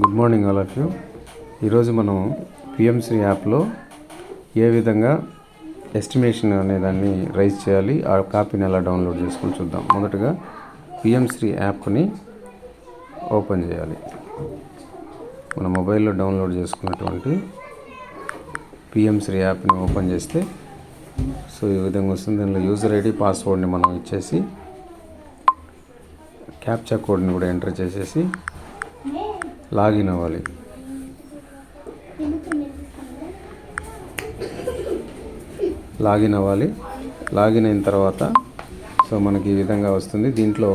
Good morning all of you. ఈరోజు మనం PMC యాప్లో ఏ విధంగా ఎస్టిమేషన్ అనే దాన్ని రైజ్ చేయాలి ఆ కాపీని ఎలా డౌన్లోడ్ చేసుకొని చూద్దాం. మొదటగా పిఎంశ్రీ యాప్ని ఓపెన్ చేయాలి. మన మొబైల్లో డౌన్లోడ్ చేసుకున్నటువంటి పిఎంశ్రీ యాప్ని ఓపెన్ చేస్తే సో ఈ విధంగా వస్తుంది. దీనిలో యూజర్ ఐడి పాస్వర్డ్ని మనం ఇచ్చేసి క్యాప్చా కోడ్ని కూడా ఎంటర్ చేసేసి లాగిన్ అవ్వాలి లాగిన్ అవ్వాలి లాగిన్ అయిన తర్వాత సో మనకి ఈ విధంగా వస్తుంది. దీంట్లో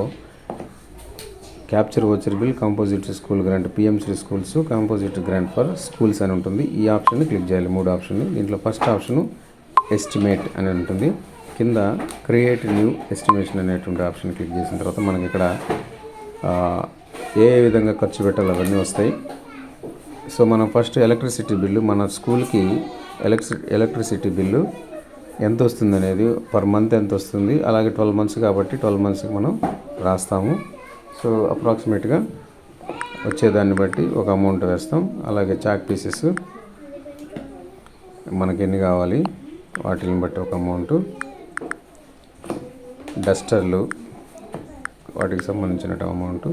capture voucher bill composite school grant PMC schools composite grant for schools అని ఉంటుంది. ఈ ఆప్షన్ని క్లిక్ చేయాలి మూడు ఆప్షన్ని దీంట్లో ఫస్ట్ ఆప్షను ఎస్టిమేట్ అని ఉంటుంది. కింద క్రియేట్ న్యూ ఎస్టిమేషన్ అనేటువంటి ఆప్షన్ క్లిక్ చేసిన తర్వాత మనకి ఇక్కడ ఏ విధంగా ఖర్చు పెట్టాలి అవన్నీ వస్తాయి. సో మనం ఫస్ట్ ఎలక్ట్రిసిటీ బిల్లు మన స్కూల్కి ఎలక్ట్రి ఎలక్ట్రిసిటీ బిల్లు ఎంత వస్తుంది అనేది పర్ మంత్ ఎంత వస్తుంది అలాగే ట్వెల్వ్ మంత్స్ కాబట్టి ట్వెల్వ్ మంత్స్కి మనం రాస్తాము. సో అప్రాక్సిమేట్గా వచ్చేదాన్ని బట్టి ఒక అమౌంట్ వేస్తాం. అలాగే చాక్ పీసెస్ మనకి ఎన్ని కావాలి వాటిని బట్టి ఒక అమౌంట్. డస్టర్లు వాటికి సంబంధించిన అమౌంట్.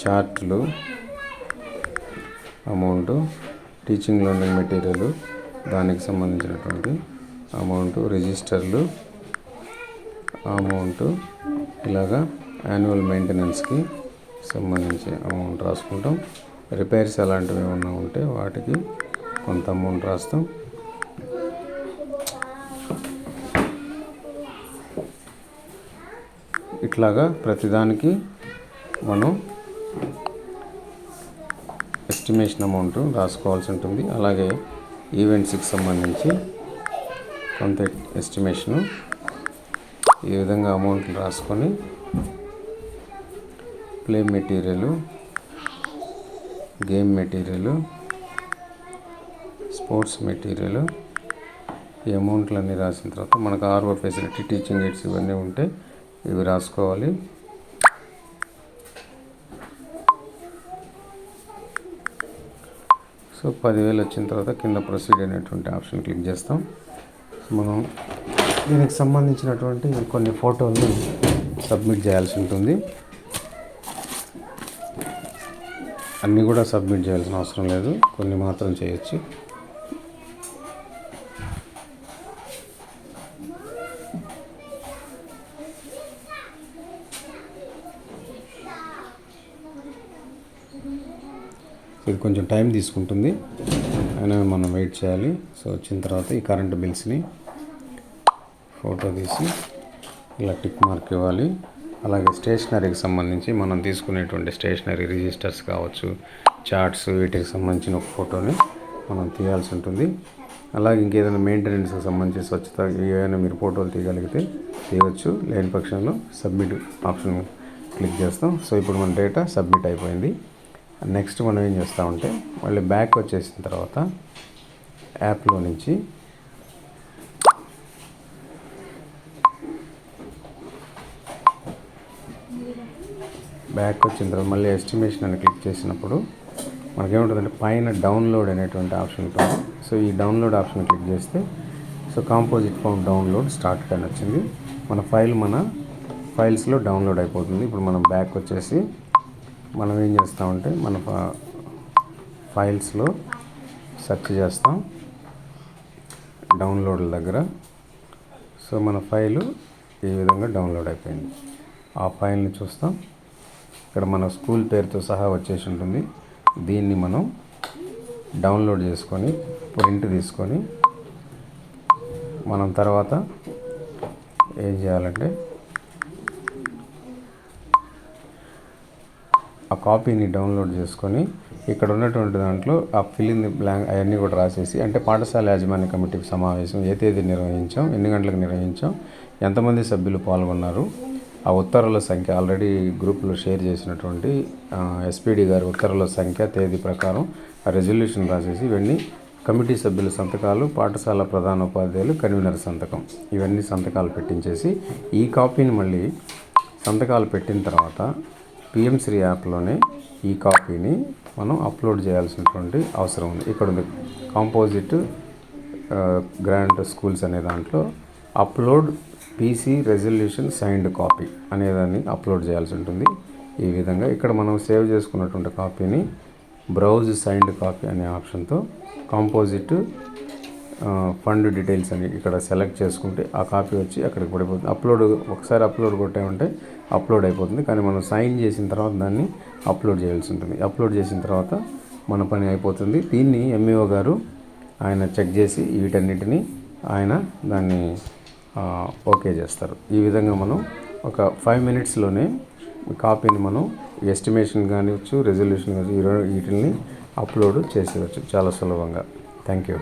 చార్ట్లు అమౌంట్ టీచింగ్ లెర్నింగ్ మెటీరియల్ దానికి సంబంధించినటువంటి అమౌంట్ రిజిస్టర్లు అమౌంట్ ఇలాగా యాన్యువల్ మెయింటెనెన్స్కి సంబంధించి అమౌంట్ రాసుకుంటాం. రిపేర్స్ అలాంటివి ఏమన్నా ఉంటే వాటికి కొంత అమౌంట్ రాస్తాం. ఇట్లాగా ప్రతిదానికి మనం ఎస్టిమేషన్ అమౌంట్ రాసుకోవాల్సి ఉంటుంది. అలాగే ఈవెంట్స్కి సంబంధించి కొంత ఎస్టిమేషను ఈ విధంగా అమౌంట్లు రాసుకొని play material game material sports material ఈ అమౌంట్లు అన్నీ రాసిన తర్వాత మనకు ఆర్ఓ ఫెసిలిటీ టీచింగ్ ఎయిడ్స్ ఇవన్నీ ఉంటే ఇవి రాసుకోవాలి. సో పదివేలు వచ్చిన తర్వాత కింద ప్రొసీడ్ అనేటువంటి ఆప్షన్ క్లిక్ చేస్తాం. మనం దీనికి సంబంధించినటువంటి కొన్ని ఫోటోల్ని సబ్మిట్ చేయాల్సి ఉంటుంది. అన్నీ కూడా సబ్మిట్ చేయాల్సిన అవసరం లేదు. కొన్ని మాత్రం చేయొచ్చు. ఇది కొంచెం టైం తీసుకుంటుంది. అయినా మనం వెయిట్ చేయాలి. సో వచ్చిన తర్వాత ఈ కరెంట్ బిల్స్ని ఫోటో తీసి ఇలా టిక్ మార్క్ ఇవ్వాలి. అలాగే స్టేషనరీకి సంబంధించి మనం తీసుకునేటువంటి స్టేషనరీ రిజిస్టర్స్ కావచ్చు చార్ట్స్ వీటికి సంబంధించిన ఒక ఫోటోని మనం తీయాల్సి ఉంటుంది. అలాగే ఇంకేదైనా మెయింటెనెన్స్కి సంబంధించి స్వచ్ఛత ఏమైనా మీరు ఫోటోలు తీయగలిగితే తీయవచ్చు లేని పక్షంలో సబ్మిట్ ఆప్షన్ క్లిక్ చేస్తాం. సో ఇప్పుడు మన డేటా సబ్మిట్ అయిపోయింది. నెక్స్ట్ మనం ఏం చేస్తామంటే మళ్ళీ బ్యాక్ వచ్చేసిన తర్వాత యాప్లో నుంచి బ్యాక్ వచ్చిన తర్వాత మళ్ళీ ఎస్టిమేషన్ అని క్లిక్ చేసినప్పుడు మనకేముంటుందంటే పైన డౌన్లోడ్ అనేటువంటి ఆప్షన్ ఉంటుంది. సో ఈ డౌన్లోడ్ ఆప్షన్ క్లిక్ చేస్తే so composite form download start అని వచ్చింది. మన ఫైల్ మన ఫైల్స్లో డౌన్లోడ్ అయిపోతుంది. ఇప్పుడు మనం బ్యాక్ వచ్చేసి మనం ఏం చేస్తామంటే మన ఫ- ఫైల్స్లో సెర్చ్ చేస్తాం. డౌన్లోడ్ దగ్గర. సో మన ఫైలు ఈ విధంగా డౌన్లోడ్ అయిపోయింది. ఆ ఫైల్ని చూస్తాం. ఇక్కడ మన స్కూల్ పేరుతో సహా వచ్చేసి ఉంటుంది. దీన్ని మనం డౌన్లోడ్ చేసుకొని ప్రింట్ తీసుకొని మనం తర్వాత ఏం చేయాలంటే ఆ కాపీని డౌన్లోడ్ చేసుకొని ఇక్కడ ఉన్నటువంటి దాంట్లో ఆ ఫిలింగ్ బ్లాంక్ అవన్నీ కూడా రాసేసి అంటే పాఠశాల యాజమాన్య కమిటీకి సమావేశం ఏ తేదీ నిర్వహించాం ఎన్ని గంటలకు నిర్వహించాం ఎంతమంది సభ్యులు పాల్గొన్నారు ఆ ఉత్తర్వుల సంఖ్య ఆల్రెడీ గ్రూప్లో షేర్ చేసినటువంటి ఎస్పీడి గారి ఉత్తర్వుల సంఖ్య తేదీ ప్రకారం ఆ రెజల్యూషన్ రాసేసి ఇవన్నీ కమిటీ సభ్యుల సంతకాలు పాఠశాల ప్రధానోపాధ్యాయులు కన్వీనర్ సంతకం ఇవన్నీ సంతకాలు పెట్టించేసి ఈ కాపీని మళ్ళీ సంతకాలు పెట్టిన తర్వాత పిఎంశ్రీ యాప్లోనే ఈ కాపీని మనం అప్లోడ్ చేయాల్సినటువంటి అవసరం ఉంది. ఇక్కడ ఉంది కాంపోజిట్ గ్రాంట్ స్కూల్స్ అనే దాంట్లో upload PC resolution signed copy అనేదాన్ని అప్లోడ్ చేయాల్సి ఉంటుంది. ఈ విధంగా ఇక్కడ మనం సేవ్ చేసుకున్నటువంటి కాపీని బ్రౌజ్ సైన్డ్ కాపీ అనే ఆప్షన్తో కాంపోజిట్ ఫండ్ డీటెయిల్స్ అని ఇక్కడ సెలెక్ట్ చేసుకుంటే ఆ కాపీ వచ్చి అక్కడికి పడిపోతుంది. అప్లోడ్ ఒకసారి అప్లోడ్ కొట్టామంటే అప్లోడ్ అయిపోతుంది. కానీ మనం సైన్ చేసిన తర్వాత దాన్ని అప్లోడ్ చేయాల్సి ఉంటుంది. అప్లోడ్ చేసిన తర్వాత మన పని అయిపోతుంది. దీన్ని ఎంఈఓ గారు ఆయన చెక్ చేసి వీటన్నిటిని ఆయన దాన్ని ఓకే చేస్తారు. ఈ విధంగా మనం ఒక ఫైవ్ మినిట్స్లోనే కాపీని మనం ఎస్టిమేషన్ కానివచ్చు రెజల్యూషన్ కానివచ్చు వీటిని అప్లోడ్ చేసేయచ్చు. చాలా సులభంగా. Thank you.